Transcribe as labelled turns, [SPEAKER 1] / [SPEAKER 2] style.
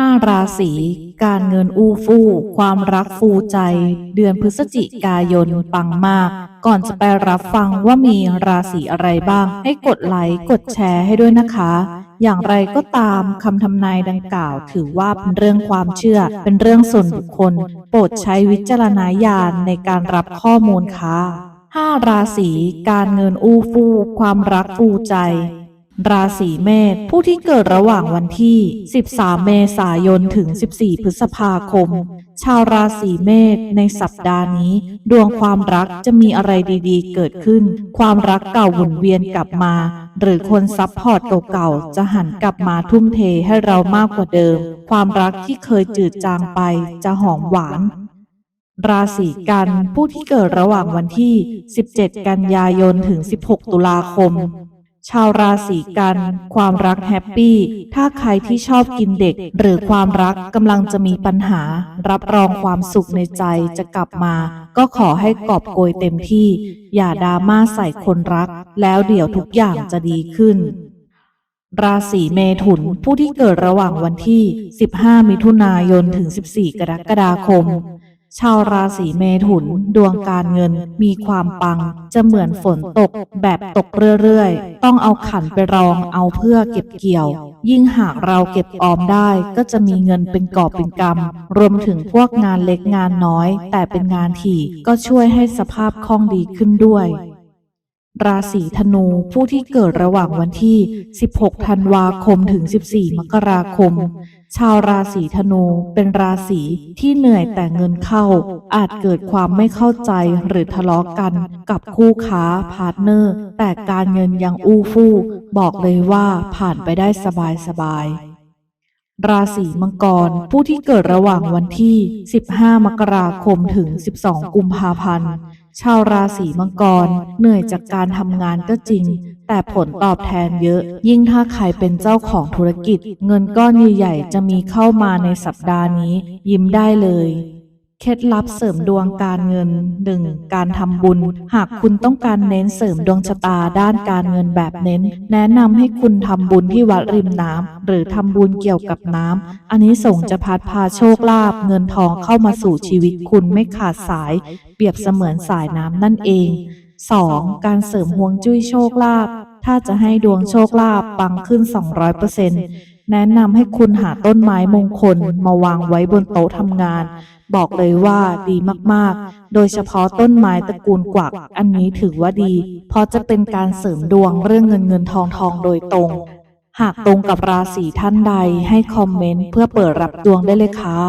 [SPEAKER 1] ห้าราศีการเงินอู้ฟู่ความรักฟูใจ เดือนพฤศจิกายนปังมาก ก่อนจะไปรับฟังว่ามีราศีอะไรบ้าง ให้กดไลค์กดแชร์ให้ด้วยนะคะ อย่างไรก็ตามคำทำนายดังกล่าว ถือว่าเป็นเรื่องความเชื่อ เป็นเรื่องส่วนบุคคล โปรดใช้วิจารณญาณในการรับข้อมูลค่ะห้าราศีการเงินอู้ฟู่ความรักฟูใจ ราศีเมษผู้ที่เกิดระหว่างวันที่ 13 เมษายนถึง 14 พฤษภาคม ชาวราศีเมษในสัปดาห์นี้ ดวงความรักจะมีอะไรดีๆ เกิดขึ้น ความรักเก่าหมุนเวียนกลับมา หรือคนซับพอร์ตเก่าๆ จะหันกลับมาทุ่มเทให้เรามากกว่าเดิม ความรักที่เคยจืดจางไปจะหอมหวานราศีกันผู้ที่เกิดระหว่างวันที่ 17 กันยายนถึง 16 ตุลาคม ชาวราศีกัน ความรักแฮปปี้ ถ้าใครที่ชอบกินเด็ก หรือความรักกำลังจะมีปัญหา รับรองความสุขในใจจะกลับมา ก็ขอให้กอบโกยเต็มที่ อย่าดราม่าใส่คนรัก แล้วเดี๋ยวทุกอย่างจะดีขึ้น ราศีเมถุน ผู้ที่เกิดระหว่างวันที่ 15 มิถุนายน ถึง 14 กรกฎาคม ชาวราศีเมถุนดวงการเงินมีความปัง จะเหมือนฝนตกแบบตกเรื่อยๆ ต้องเอาขันไปรองเอาเพื่อเก็บเกี่ยว ยิ่งหากเราเก็บออมได้ก็จะมีเงินเป็นกอบเป็นกำรวมถึงพวกงานเล็กงานน้อย แต่เป็นงานถี่ก็ช่วยให้สภาพคล่องดีขึ้นด้วย ราศีธนูผู้ที่เกิดระหว่างวันที่ 16 ธันวาคมถึง 14 มกราคม ชาวราศีธนูเป็นราศีที่เหนื่อยแต่เงินเข้า อาจเกิดความไม่เข้าใจหรือทะเลาะกันกับคู่ค้าพาร์ทเนอร์ แต่การเงินยังอู้ฟู่ บอกเลยว่าผ่านไปได้สบายๆ ราศีมังกร ผู้ที่เกิดระหว่างวันที่ 15 มกราคมถึง 12 กุมภาพันธ์ ชาวราศีมังกร เหนื่อยจากการทำงานก็จริง แต่ผลตอบแทนเยอะ ยิ่งถ้าใครเป็นเจ้าของธุรกิจ เงินก้อนใหญ่ๆจะมีเข้ามาในสัปดาห์นี้ ยิ้มได้เลย เคล็ดลับเสริมดวงการเงิน 1. การทำบุญ หากคุณต้องการเน้นเสริมดวงชะตาด้านการเงินแบบเน้น แนะนำให้คุณทำบุญที่วัดริมน้ำหรือทำบุญเกี่ยวกับน้ำอันนี้ส่งจะพัดพาโชคลาภเงินทองเข้ามาสู่ชีวิตคุณไม่ขาดสาย เปรียบเสมือนสายน้ำนั่นเอง 2. การเสริมฮวงจุ้ยโชคลาภถ้าจะให้ดวงโชคลาภปังขึ้น 200%แนะนำให้คุณหาต้นไม้มงคลมาวางไว้บนโต๊ะทำงาน บอกเลยว่าดีมากๆ โดยเฉพาะต้นไม้ตระกูลกวัก อันนี้ถือว่าดี เพราะจะเป็นการเสริมดวงเรื่องเงินเงินทองทองโดยตรง หากตรงกับราศีท่านใดให้คอมเมนต์เพื่อเปิดรับดวงได้เลยค่ะ